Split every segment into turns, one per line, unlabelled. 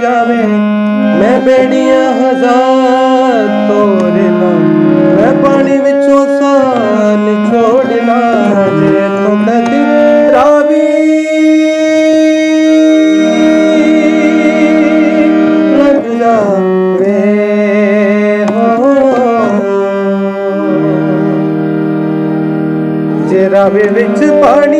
ਜਾਵੇ। ਮੈਂ ਬੇੜੀਆਂ ਹਜ਼ਾਰ ਤੋੜਨਾ ਮੈਂ ਪਾਣੀ ਵਿੱਚੋਂ ਸਾਹ ਨਿਚੋੜਨਾ ਜੇ ਤੂੰ ਕਦੇ ਰਾਵੀ ਲੱਗ ਜਾਵੇ ਜੇ ਰਾਵੇ ਵਿੱਚ ਪਾਣੀ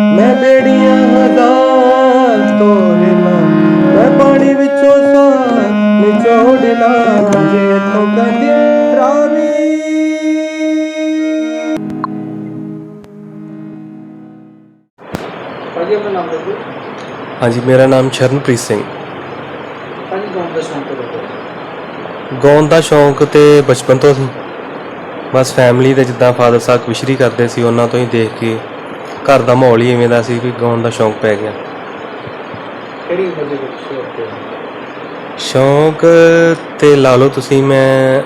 ਹਾਂਜੀ ਮੇਰਾ ਨਾਮ ਸ਼ਰਨਪ੍ਰੀਤ ਸਿੰਘ।
ਗਾਉਣ ਦਾ ਸ਼ੌਂਕ ਕਦੋਂ
ਗਾਉਣ ਦਾ ਸ਼ੌਂਕ ਤੇ ਬਚਪਨ ਤੋਂ ਸੀ ਬਸ ਫੈਮਿਲੀ ਦੇ ਜਿੱਦਾਂ ਫਾਦਰ ਸਾਹਿਬ ਵਿਸ਼ਰੀ ਕਰਦੇ ਸੀ ਉਹਨਾਂ ਤੋਂ ਹੀ ਦੇਖ ਕੇ ਘਰ ਦਾ ਮਾਹੌਲ ਹੀ ਐਵੇਂ ਦਾ ਸੀ ਵੀ ਗਾਉਣ ਦਾ ਸ਼ੌਂਕ ਪੈ ਗਿਆ।
ਕਿਹੜੀ ਉਮਰ ਦੇ ਵਿੱਚ ਸ਼ੌਂਕ ਤੇ
ਸ਼ੌਂਕ ਤੇ ਲਾ ਲਓ ਤੁਸੀਂ ਮੈਂ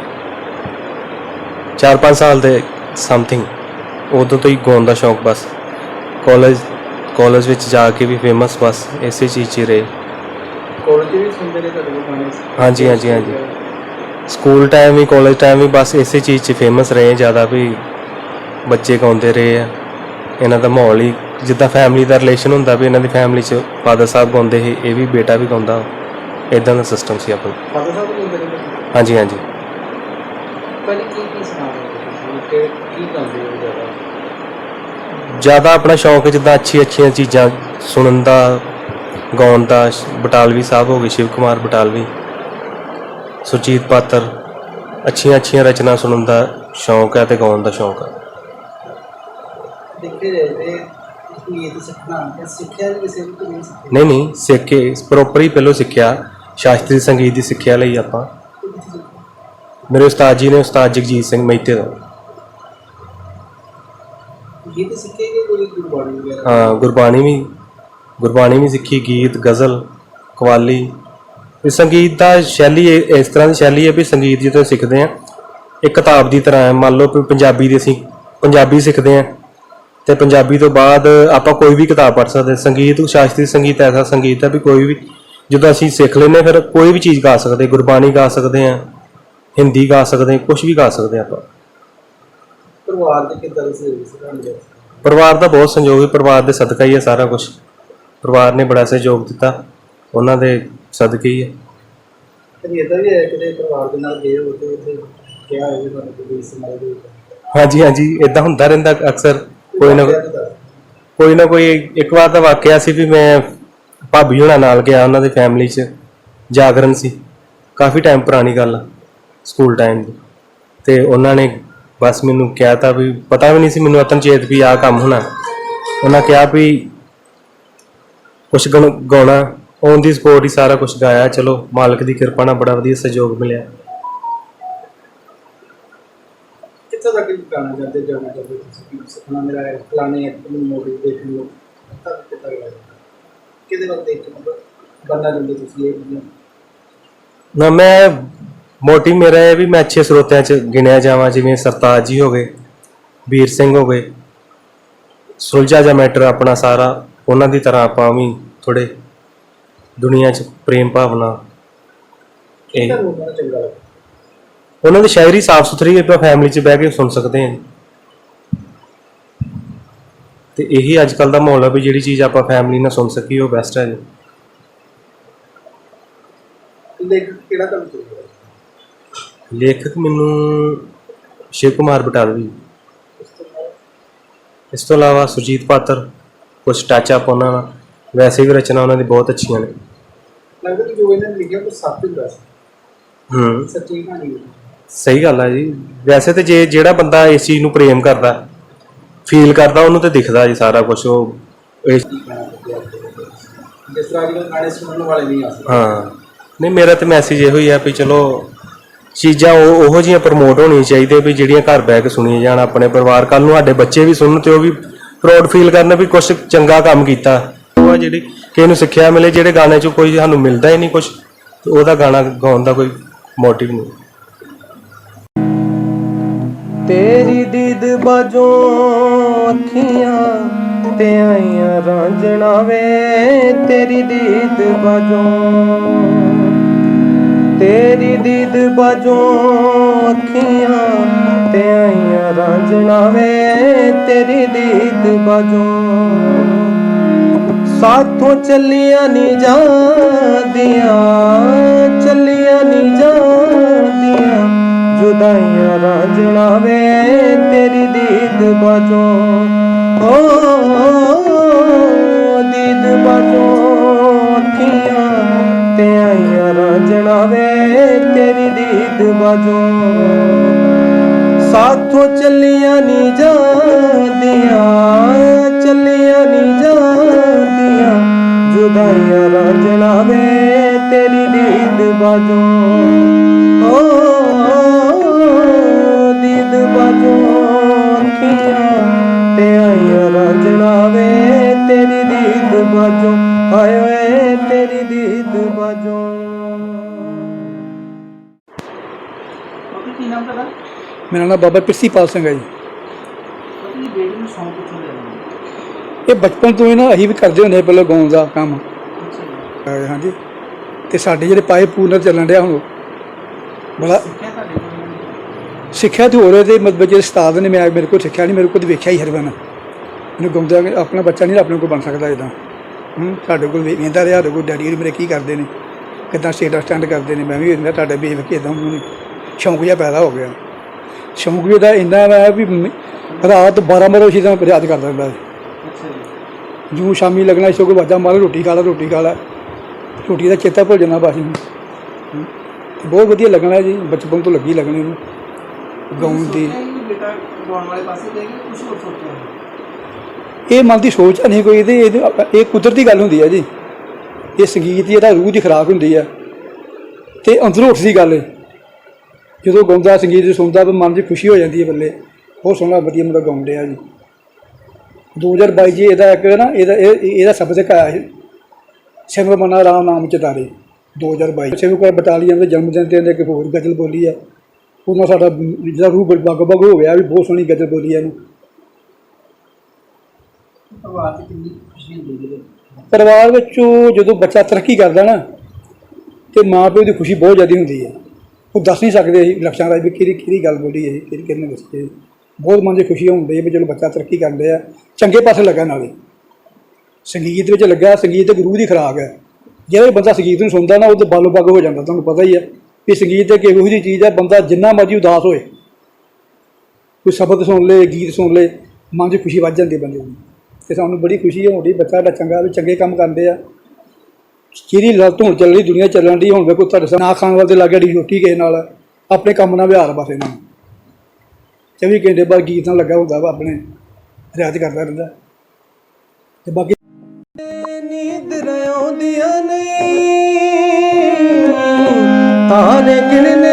4-5 ਸਾਲ ਦੇ ਸਮਥਿੰਗ ਉਦੋਂ ਤੋਂ ਹੀ ਗਾਉਣ ਦਾ ਸ਼ੌਂਕ ਬਸ। ਕਾਲਜ ਕਾਲਜ ਵਿੱਚ ਜਾ ਕੇ ਵੀ ਫੇਮਸ ਬਸ ਇਸੇ ਚੀਜ਼ 'ਚ ਹੀ ਰਹੇ।
ਕਾਲਜ ਵੀ ਸੁਣਦੇ ਨੇ ਤੁਹਾਡੇ ਕੋਲ ਗਾਣੇ?
ਹਾਂਜੀ, ਹਾਂਜੀ, ਹਾਂਜੀ। ਸਕੂਲ ਟਾਈਮ ਵੀ ਕਾਲਜ ਟਾਈਮ ਵੀ ਬਸ ਇਸੇ ਚੀਜ਼ 'ਚ ਫੇਮਸ ਰਹੇ ਜ਼ਿਆਦਾ ਵੀ ਬੱਚੇ ਗਾਉਂਦੇ ਰਹੇ ਆ। ਇਹਨਾਂ ਦਾ ਮਾਹੌਲ ਹੀ ਜਿੱਦਾਂ ਫੈਮਿਲੀ ਦਾ ਰਿਲੇਸ਼ਨ ਹੁੰਦਾ ਵੀ ਇਹਨਾਂ ਦੀ ਫੈਮਿਲੀ 'ਚ ਫਾਦਰ ਸਾਹਿਬ ਗਾਉਂਦੇ ਸੀ ਇਹ ਵੀ ਬੇਟਾ ਵੀ ਗਾਉਂਦਾ। ਇਦਾਂ ਦਾ ਸਿਸਟਮ ਸੀ ਆਪਣਾ।
ਫਾਦਰ ਸਾਹਿਬ ਵੀ ਗਾਉਂਦੇ ਨੇ?
ਹਾਂਜੀ ਹਾਂਜੀ।
ਭਾਜੀ ਕੀ ਕੀ ਸੁਣਾਉਂਦੇ ਹੋ ਤੁਸੀਂ? ਕਿ ਕੀ ਗਾਉਂਦੇ ਹੋ ਜ਼ਿਆਦਾ?
ਜ਼ਿਆਦਾ ਆਪਣਾ ਸ਼ੌਂਕ ਜਿੱਦਾਂ ਅੱਛੀ ਅੱਛੀਆਂ ਚੀਜ਼ਾਂ ਸੁਣਨ ਦਾ ਗਾਉਣ ਦਾ ਬਟਾਲਵੀ ਸਾਹਿਬ ਹੋ ਗਏ ਸ਼ਿਵ ਕੁਮਾਰ ਬਟਾਲਵੀ ਸੁਰਜੀਤ ਪਾਤਰ ਅੱਛੀਆਂ ਅੱਛੀਆਂ ਰਚਨਾ ਸੁਣਨ ਦਾ ਸ਼ੌਂਕ ਹੈ ਤੇ ਗਾਉਣ ਦਾ ਸ਼ੌਂਕ ਹੈ।
ਰਹੇ ਹੈ ਨੂੰ ਨਹੀਂ
ਨਹੀਂ ਸਿੱਖ ਪ੍ਰੋਪਰ ਹੀ ਪਹਿਲੋਂ ਸਿੱਖਿਆ ਸ਼ਾਸਤਰੀ ਸੰਗੀਤ ਦੀ ਸਿੱਖਿਆ ਲਈ ਆਪਾਂ। ਮੇਰੇ ਉਸਤਾਦ ਜੀ ਨੇ ਉਸਤਾਦ ਜਗਜੀਤ ਸਿੰਘ ਮਹਿਤੇ ਦਾ
ਇਹ ਸਿੱਖੇ ਕਿ ਕੋਈ ਗੁਰਬਾਣੀ ਵਗੈਰਾ?
ਹਾਂ, ਗੁਰਬਾਣੀ ਵੀ ਗੁਰਬਾਣੀ ਵੀ ਸਿੱਖੀ, ਗੀਤ, ਗਜ਼ਲ, ਕਵਾਲੀ। ਇਹ ਸੰਗੀਤ ਦਾ ਸ਼ੈਲੀ ਇਹ- ਇਸ ਤਰ੍ਹਾਂ ਦੀ ਸ਼ੈਲੀ ਹੈ ਵੀ ਸੰਗੀਤ ਜਦੋਂ ਸਿੱਖਦੇ ਆ ਇੱਕ ਕਿਤਾਬ ਦੀ ਤਰ੍ਹਾਂ ਹੈ। ਮੰਨ ਲਓ ਵੀ ਪੰਜਾਬੀ ਦੀ ਅਸੀਂ ਪੰਜਾਬੀ ਸਿੱਖਦੇ ਆ ਤੇ ਪੰਜਾਬੀ ਤੋਂ ਬਾਅਦ ਆਪਾਂ ਕੋਈ ਵੀ ਕਿਤਾਬ ਪੜ੍ਹ ਸਕਦੇ ਹਾਂ। ਸੰਗੀਤ, ਸ਼ਾਸਤਰੀ ਸੰਗੀਤ ਐਸਾ ਸੰਗੀਤ ਹੈ ਵੀ ਕੋਈ ਵੀ, ਜਦੋਂ ਅਸੀਂ ਸਿੱਖ ਲੈਨੇ ਫਿਰ ਕੋਈ ਵੀ ਚੀਜ਼ ਗਾ ਸਕਦੇ ਗੁਰਬਾਣੀ ਗਾ ਸਕਦੇ ਆ ਹਿੰਦੀ ਗਾ ਸਕਦੇ ਕੁਝ ਵੀ ਗਾ ਸਕਦੇ ਹਾਂ ਆਪਾਂ।
ਪਰਿਵਾਰ ਦੇ ਕਿੱਦਾਂ ਸਹਿਯੋਗ ਸਿਖਾਉਂਦੇ
ਪਰਿਵਾਰ ਦਾ ਬਹੁਤ ਸੰਯੋਗ ਹੈ ਪਰਿਵਾਰ ਦੇ ਸਦਕਾ ਹੀ ਹੈ ਸਾਰਾ ਕੁਝ ਪਰਿਵਾਰ ਨੇ ਬੜਾ ਸਹਿਯੋਗ ਦਿੱਤਾ ਉਹਨਾਂ ਦੇ ਸਦਕੇ ਹੀ ਹੈ।
ਕਦੀ ਇਦਾਂ ਵੀ ਹੈ ਕਿਤੇ ਪਰਿਵਾਰ ਦੇ ਨਾਲ ਗਏ ਹੋ ਤੇ ਉੱਥੇ ਕਿਹਾ ਹੋਵੇ ਤੁਹਾਨੂੰ ਕੋਈ ਸਮਾਜ ਦੇ
ਹਾਂਜੀ ਹਾਂਜੀ ਇਦਾਂ ਹੁੰਦਾ ਰਹਿੰਦਾ ਅਕਸਰ ਕੋਈ ਨਾ ਕੋਈ ਨਾ ਕੋਈ ਇੱਕ ਵਾਰ ਤਾਂ ਵਾਕਿਆ ਸੀ ਵੀ ਮੈਂ ਭਾਬੀ ਹੋਣਾ ਨਾਲ ਗਿਆ ਉਹਨਾਂ ਦੀ ਫੈਮਿਲੀ 'ਚ ਜਾਗਰਣ ਸੀ। ਕਾਫੀ ਟਾਈਮ ਪੁਰਾਣੀ ਗੱਲ ਆ, ਸਕੂਲ ਟਾਈਮ ਦੀ। ਤੇ ਉਹਨਾਂ ਨੇ ਬਸ ਮੈਨੂੰ ਕਿਹਾ ਤਾਂ ਵੀ ਪਤਾ ਵੀ ਨਹੀਂ ਸੀ ਮੈਨੂੰ ਅਤਨਚੇਤ ਵੀ ਆਹ ਕੰਮ ਹੋਣਾ। ਉਹਨਾਂ ਕਿਹਾ ਵੀ ਕੁਝ ਗਾਉਣਾ ਔਨ ਦੀ ਸਪੋਰਟ ਹੀ ਸਾਰਾ ਕੁਝ ਗਾਇਆ ਚਲੋ ਮਾਲਕ ਦੀ ਕਿਰਪਾ ਨਾਲ ਬੜਾ ਵਧੀਆ ਸਹਿਯੋਗ ਮਿਲਿਆ।
ਕਿੱਥੇ ਤੱਕ ਗਾਣਾ ਚਾਹਦੇ ਜਾਣਾ ਚਾਹਦੇ ਤੁਸੀਂ? ਸੁਪਨਾ ਮੇਰਾ ਹੈ ਫਲਾਣੇ ਨੂੰ ਮੂਵੀ ਦੇਖ ਲਓ। ਤੱਕ ਕਿੱਥੇ ਤੱਕ ਕਿਹਦੇ ਵੱਲ ਦੇਖ ਕੇ ਬੰਨਾ ਜਾਂਦੇ ਤੁਸੀਂ ਇਹ ਚੀਜ਼ਾਂ
ਨਾ ਮੈਂ ਮੋਟਿਵ ਮੇਰਾ ਇਹ ਵੀ ਮੈਂ ਅੱਛੇ ਸਰੋਤਿਆਂ ਚ ਗਿਣਿਆ ਜਾਵਾਂ ਜਿਵੇਂ ਸਰਤਾਜ ਜੀ ਹੋ ਗਏ ਵੀਰ ਸਿੰਘ ਹੋ ਗਏ ਸੁਲਝਾ ਜਾ ਮੈਟਰ ਆਪਣਾ ਸਾਰਾ ਉਹਨਾਂ ਦੀ ਤਰ੍ਹਾਂ ਆਪਾਂ ਵੀ ਥੋੜੇ ਦੁਨੀਆ 'ਚ ਪ੍ਰੇਮ ਭਾਵਨਾ ਇਹ ਉਹਨਾਂ ਦੀ ਸ਼ਾਇਰੀ ਸਾਫ਼ ਸੁਥਰੀ ਆਪਾਂ ਫੈਮਿਲੀ 'ਚ ਬਹਿ ਕੇ ਸੁਣ ਸਕਦੇ ਹਾਂ। ਤੇ ਇਹੀ ਅੱਜ ਕੱਲ ਦਾ ਮਾਹੌਲ ਹੈ ਵੀ ਜਿਹੜੀ ਚੀਜ਼ ਆਪਾਂ ਫੈਮਿਲੀ ਨਾਲ ਸੁਣ ਸਕੀਏ ਉਹ ਬੈਸਟ ਹੈ ਜੀ।
ਲੇਖਕ ਕਿਹੜਾ ਕੰਮ ਚਾਹੀਦਾ
ਲੇਖਕ ਮੈਨੂੰ ਸ਼ਿਵ ਕੁਮਾਰ ਬਟਾਲਵੀ। ਇਸ ਤੋਂ ਇਲਾਵਾ ਸੁਰਜੀਤ ਪਾਤਰ ਕੁਝ ਟੱਚ ਅਪ ਉਹਨਾਂ ਨਾਲ ਵੈਸੇ ਵੀ ਰਚਨਾ ਉਹਨਾਂ ਦੀ ਬਹੁਤ ਅੱਛੀਆਂ ਨੇ।
ਲੱਗਦਾ ਕਿ ਜੋ ਇਹਨਾਂ ਨੇ ਲਿਖਿਆ ਉਹ ਸੱਚ ਹੀ ਦੱਸ
ਹੂੰ।
ਸੱਚੀ ਕਹਾਣੀ ਹੈ।
ਸਹੀ ਗੱਲ ਆ ਜੀ। ਵੈਸੇ ਤੇ ਜੇ ਜਿਹੜਾ ਬੰਦਾ ਇਸ ਚੀਜ਼ ਨੂੰ ਪ੍ਰੇਮ ਕਰਦਾ ਫੀਲ ਕਰਦਾ ਉਹਨੂੰ ਤੇ ਦਿਖਦਾ ਜੀ ਸਾਰਾ ਕੁਝ ਉਹ?
ਜਿਸ ਤਰ੍ਹਾਂ ਅੱਜ ਕੱਲ੍ਹ ਗਾਣੇ ਸੁਣਨ ਵਾਲੇ ਨਹੀਂ ਆ।
ਹਾਂ।
ਨਹੀਂ ਮੇਰਾ ਤੇ ਮੈਸੇਜ ਇਹੋ ਹੀ ਆ ਵੀ ਚਲੋ ਚੀਜ਼ਾਂ ਉਹ ਉਹੋ ਜਿਹੀਆਂ ਪ੍ਰਮੋਟ ਹੋਣੀਆਂ ਚਾਹੀਦੀਆਂ ਵੀ ਜਿਹੜੀਆਂ ਘਰ ਬਹਿ ਕੇ ਸੁਣੀਆਂ ਜਾਣ, ਆਪਣੇ ਪਰਿਵਾਰ ਕੱਲ ਨੂੰ ਸਾਡੇ ਬੱਚੇ ਵੀ ਸੁਣਨ ਤੇ ਉਹ ਵੀ ਪ੍ਰਾਊਡ ਫੀਲ ਕਰਨ ਵੀ ਕੁਝ ਚੰਗਾ ਕੰਮ ਕੀਤਾ। ਉਹ ਆ ਜਿਹੜੀ ਕਿਸੇ ਨੂੰ ਸਿੱਖਿਆ ਮਿਲੇ, ਜਿਹੜੇ ਗਾਣੇ 'ਚ ਕੋਈ ਸਾਨੂੰ ਮਿਲਦਾ ਹੀ ਨਹੀਂ ਕੁਝ ਉਹਦਾ ਗਾਣਾ ਗਾਉਣ ਦਾ ਕੋਈ ਮੋਟਿਵ ਨਹੀਂ। ਤੇਰੀ ਦੀਦ ਬਾਜੋਂ ਅੱਖੀਆਂ ਤੇ ਆਈਆਂ ਰਾਂਝਣਾ ਵੇ, ਤੇਰੀ ਦੀਦ ਬਾਜੋਂ ਤੇਰੀ ਦੀਦ ਬਾਜੋਂ ਅੱਖੀਆਂ ਤੇ ਆਈਆਂ ਰਾਂਝਣਾ ਵੇ ਤੇਰੀ ਦੀਦ ਬਾਜੋਂ। ਸਾਥੋਂ ਚੱਲੀਆਂ ਨਹੀਂ ਜਾਂਦੀਆਂ, ਚੱਲੀਆਂ ਨਹੀਂ ਜਾਂਦੀਆਂ। ਜੁਦਾਈਆਂ ਰਾਂਝਣਾ ਵੇ ਤੇਰੀ ਦੀਦ ਬਾਜੋਂ। ਓ ਦੀਦ ਬਾਜੋਂ, ਅੱਖੀਆਂ ਤੇ ਆਈਆਂ ਰਾਂਝਣਾ ਵੇ ਤੇਰੀ ਦੀਦ ਬਾਜੋਂ। ਸਾਥੋਂ ਚੱਲੀਆਂ ਨਹੀਂ ਜਾਂਦੀਆਂ, ਚੱਲੀਆਂ ਨਹੀਂ ਜਾਂਦੀਆਂ। ਜੁਦਾਈਆਂ ਰਾਂਝਣਾ ਵੇ ਤੇਰੀ ਦੀਦ ਬਾਜੋਂ। ਓ ਦੀਦ ਬਾਜੋਂ ਤੇ ਆਈਆਂ ਰਾਂਝਣਾ ਵੇ ਤੇਰੀ ਦੀਦ ਬਾਜੋਂ। ਹਾਏ ਓਏ ਤੇਰੀ ਦੀਦ ਬਾਜੋਂ
ਬਾਕੀ ਕੀ ਨਾਮ ਤੁਹਾਡਾ?
ਮੇਰਾ ਨਾਮ ਬਾਬਾ ਪਿਰਸੀਪਾਲ ਸਿੰਘ ਹੈ ਜੀ।
ਬਾਕੀ ਬੇਟੀ ਨੂੰ ਸੌਂਪ ਕਿੱਥੋਂ ਲਿਆ
ਇਹ ਬਚਪਨ ਤੋਂ ਹੀ ਨਾ ਅਸੀਂ ਵੀ ਕਰਦੇ ਹੁੰਦੇ ਸੀ ਪਹਿਲਾਂ ਗਾਉਣ ਦਾ ਕੰਮ।
ਜੀ।
ਅਹ ਹਾਂਜੀ ਤੇ ਸਾਡੇ ਜਿਹੜੇ ਪਾਏ ਪੂਨਰ ਚੱਲਣ ਡਿਆ ਹੁਣ ਬੜਾ
ਸਿੱਖਿਆ ਤੁਹਾਡੇ ਕੋਲ
ਸਿੱਖਿਆ ਤੇ ਹੋ ਰਿਹਾ ਤੇ ਮਤਲਬ ਜਿਹੜੇ ਉਸਤਾਦ ਨੇ ਮੈਂ ਮੇਰੇ ਕੋਲ ਸਿੱਖਿਆ ਨਹੀਂ ਮੇਰੇ ਕੋਲ ਤਾਂ ਵੇਖਿਆ ਹੀ ਹਰਵਨ ਮੈਨੂੰ ਗਾਉਂਦਾ ਕਿ ਆਪਣਾ ਬੱਚਾ ਨਹੀਂ ਆਪਣੇ ਕੋਲ ਬਣ ਸਕਦਾ ਇਦਾਂ ਹੂੰ ਸਾਡੇ ਕੋਲ ਵੇ- ਵੇਖਦਾ ਰਿਹਾ ਸਾਡੇ ਕੋਲ ਡੈਡੀ ਹੋਰੀ ਮੇਰੇ ਕੀ ਕਰਦੇ ਨੇ? ਕਿੱਦਾਂ ਸਟੇਟਸ ਸਟੈਂਡ ਕਰਦੇ ਨੇ? ਮੈਂ ਵੀ ਵੇਖਦਾ ਤੁਹਾਡੇ ਵੇਖ ਕੇ ਇਦਾਂ ਮੈਨੂੰ ਸ਼ੌਂਕ ਜਿਹਾ ਪੈਦਾ ਹੋ ਗਿਆ। ਸ਼ੌਂਕ ਵੀ ਇਹਦਾ ਇੰਨਾ ਵਾ ਵੀ ਰਾਤ 12 ਵਜੇ ਉਸੇ ਤਰ੍ਹਾਂ ਯਾਦ ਕਰਦਾ ਹੁੰਦਾ ਸੀ।
ਅੱਛਾ ਜੀ।
ਜੂ ਸ਼ਾਮੀ ਲੱਗਣਾ ਇਸੋ ਕੋਈ ਵਾਜਾ ਮਾਰ ਰੋਟੀ ਖਾ ਲਾ ਰੋਟੀ ਖਾ ਲਾ। ਰੋਟੀ ਦਾ ਚੇਤਾ ਭੁੱਲ ਜਾਣਾ ਬਸ ਬਹੁਤ ਵਧੀਆ ਲੱਗਣਾ ਜੀ ਬਚਪਨ ਤੋਂ ਲੱਗੀ ਲੱਗਣੀ ਨੂੰ। ਗਾਉਣ ਦੀ।
ਹੀ ਬੇਟਾ ਗਾਉਣ ਵਾਲੇ ਪਾਸੇ ਜਾਏਗੀ ਕੁਝ ਹੋਰ ਸੋਚਿਆ। ਹੈ?
ਇਹ ਮਨ ਦੀ ਸੋਚ ਨਹੀਂ ਕੋਈ ਇਹਦੀ ਇਹ ਕੁਦਰਤੀ ਗੱਲ ਹੁੰਦੀ ਹੈ ਜੀ। ਇਹ ਸੰਗੀਤ ਦੀ ਇਹਦਾ ਰੂਹ ਦੀ ਖੁਰਾਕ ਹੁੰਦੀ ਹੈ। ਤੇ ਅੰਦਰੋਂ ਉੱਠਦੀ ਗੱਲ ਹੈ। ਜਦੋਂ ਗਾਉਂਦਾ, ਸੰਗੀਤ ਸੁਣਦਾ, ਤਾਂ ਮਨ 'ਚ ਖੁਸ਼ੀ ਹੋ ਜਾਂਦੀ ਹੈ ਬੱਲੇ। ਬਹੁਤ ਸੋਹਣਾ, ਵਧੀਆ ਮੁੰਡਾ ਗਾਉਂਦੇ ਆ ਜੀ। 2022 ਜੀ ਇਹਦਾ ਇੱਕ ਨਾ, ਇਹਦਾ ਇਹ- ਇਹਦਾ ਸ਼ਬਦ ਇੱਕ ਆਇਆ ਸੀ ਸਿਮਰ ਮਨਾ ਰਾਮ ਨਾਮ ਚਿਤਾਰੇ 2022 ਸੇਵਕ ਬਟਾਲੀਅਨ ਦੇ ਜਨਮ ਦਿਨ ਤੇ ਇੱਕ ਹੋਰ ਗਜ਼ਲ ਬੋਲੀ ਹੈ। ਉਹਨਾਂ ਸਾਡਾ ਜਿਹੜਾ ਰੂਹ ਬਗ ਬਗ ਹੋ ਗਿਆ, ਵੀ ਬਹੁਤ ਸੋਹਣੀ ਗਜ਼ਲ ਬੋਲੀ ਹੈ ਇਹਨੂੰ।
ਪਰਿਵਾਰ 'ਚ ਕਿੰਨੀ ਖੁਸ਼ੀ ਹੁੰਦੀ ਹੈ
ਪਰਿਵਾਰ ਵਿੱਚੋਂ ਜਦੋਂ ਬੱਚਾ ਤਰੱਕੀ ਕਰਦਾ ਨਾ, ਤੇ ਮਾਂ ਪਿਓ ਦੀ ਖੁਸ਼ੀ ਬਹੁਤ ਜ਼ਿਆਦਾ ਹੁੰਦੀ ਹੈ। ਉਹ ਦੱਸ ਨਹੀਂ ਸਕਦੇ ਅਸੀਂ ਲਕਸ਼ਾਂ ਦਾ ਵੀ ਕਿਹੜੀ ਕਿਹੜੀ ਗੱਲ ਬੋਲੀ ਹੈ, ਕਿਹੜੀ ਕਿਹਨੇ ਦੱਸੀ ਬਹੁਤ ਮਨ 'ਚ ਖੁਸ਼ੀ ਹੁੰਦੀ ਹੈ ਵੀ ਚਲੋ ਬੱਚਾ ਤਰੱਕੀ ਕਰ ਲਿਆ ਚੰਗੇ ਪਾਸੇ ਲੱਗਾ ਨਾਲੇ। ਸੰਗੀਤ ਵਿੱਚ ਲੱਗਾ, ਸੰਗੀਤ ਤੇ ਗੁਰੂ ਦੀ ਖੁਰਾਕ ਹੈ। ਜਿਹੜਾ ਬੰਦਾ ਸੰਗੀਤ ਨੂੰ ਸੁਣਦਾ ਨਾ, ਉਹ ਤੇ ਬਾਲੋ ਬੱਗ ਹੋ ਜਾਂਦਾ, ਤੁਹਾਨੂੰ ਪਤਾ ਹੀ ਹੈ ਵੀ ਸੰਗੀਤ ਇੱਕ ਇਹੋ ਜਿਹੀ ਚੀਜ਼ ਹੈ, ਬੰਦਾ ਜਿੰਨਾ ਮਰਜ਼ੀ ਉਦਾਸ ਹੋਏ। ਕੋਈ ਸ਼ਬਦ ਸੁਣ ਲੇ, ਗੀਤ ਸੁਣ ਲੇ, ਮਨ 'ਚ ਖੁਸ਼ੀ ਵੱਜ ਜਾਂਦੀ ਬੰਦੇ ਦੀ। ਤੇ ਸਾਨੂੰ ਬੜੀ ਖੁਸ਼ੀ ਹੋਣੀ ਬੱਚਾ ਸਾਡਾ ਚੰਗਾ, ਵੀ ਚੰਗੇ ਕੰਮ ਕਰਦੇ ਆ। ਜਿਹੜੀ ਲੱਤ ਹੁਣ ਚੱਲ ਰਹੀ, ਦੁਨੀਆ ਚੱਲਣ ਦੀ ਹੁਣ ਵੇਖੋ ਤੁਹਾਡੇ ਸਾਹਮਣੇ ਨਾ ਖਾਣ ਵਾਲੇ ਲੱਗ ਡੀ ਰੋਟੀ ਕਿਸੇ ਨਾਲ। ਆਪਣੇ ਕੰਮ ਨਾਲ ਵਿਹਾਰ ਬਸ ਇਹਨਾਂ ਨੂੰ। 24 ਘੰਟੇ ਬਾਅਦ ਗੀਤ ਨਾਲ ਲੱਗਾ ਹੁੰਦਾ ਵਾ ਆਪਣੇ, ਰਿਆਜ਼ ਕਰਦਾ ਰਹਿੰਦਾ। ਤੇ ਬਾਕੀ
ਨੀਂਦ ਆਉਂਦੀਆਂ ਨਹੀਂ। ਤਾਰੇ ਗਿਣਨੇ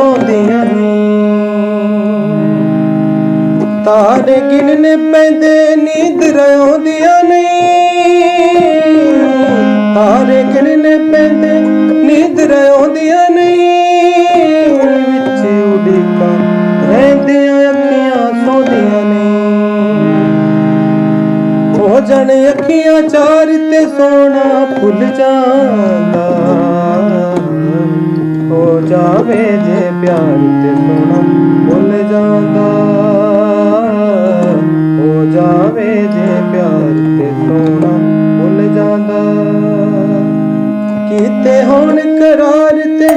ਅੱਖੀਆਂ ਸੌਂਦੀਆਂ ਤਾਰੇ ਗਿਣਨੇ ਪੈਂਦੇ ਨੀਂਦ ਆਉਂਦੀਆਂ ਨਹੀਂ ਤਾਰੇ ਗਿਣਨੇ ਪੈਂਦੇ ਨੀਂਦ ਆਉਂਦੀਆਂ ਨੇ। ਵਿੱਚ ਉਡੀਕਾਂ ਰਹਿੰਦੀਆਂ ਅੱਖੀਆਂ ਸੌਂਦੀਆਂ ਨੇ। ਹੋ ਜਾਣ ਅੱਖੀਆਂ ਚਾਰ ਤੇ ਸੋਨਾ ਭੁੱਲ ਜਾਂਦਾ। ਹੋ ਜਾਵੇ ਜੇ ਪਿਆਰ ਤੇ ਸੋਨਾ ਭੁੱਲ ਜਾਂਦਾ। ਹੋ ਜਾਵੇ ਜੇ ਪਿਆਰ ਤੇ ਸੋਨਾ ਭੁੱਲ ਜਾਂਦਾ। ਕੀਤੇ ਹੋਣ ਕਰਾਰ ਤੇ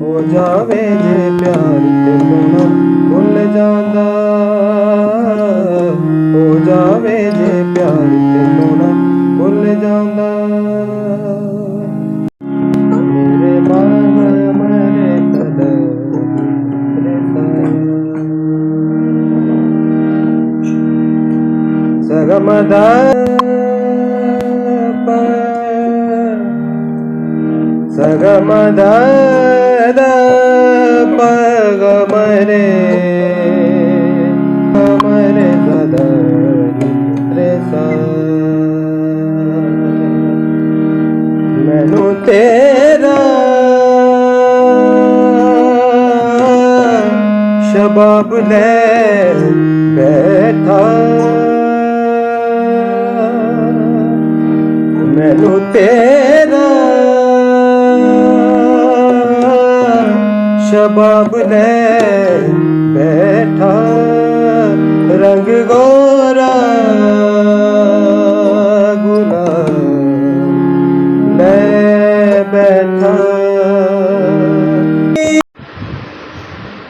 ਹੋ ਜਾਵੇ ਜੇ ਪਿਆਰ ਤੇ ਸੋਨਾ ਭੁੱਲ ਜਾਂਦਾ। ਦਾ ਪ ਸਗਮ ਦਾ ਦਾ ਪਗਮਰੇ ਅਮਰੇ ਸਦਾ ਰੇ ਸਾ ਮੈਨੂੰ ਤੇਰਾ ਸ਼ਬਾਬ ਲੈ ਸ਼ਬਾਬ ਲੈ ਬੈਠਾ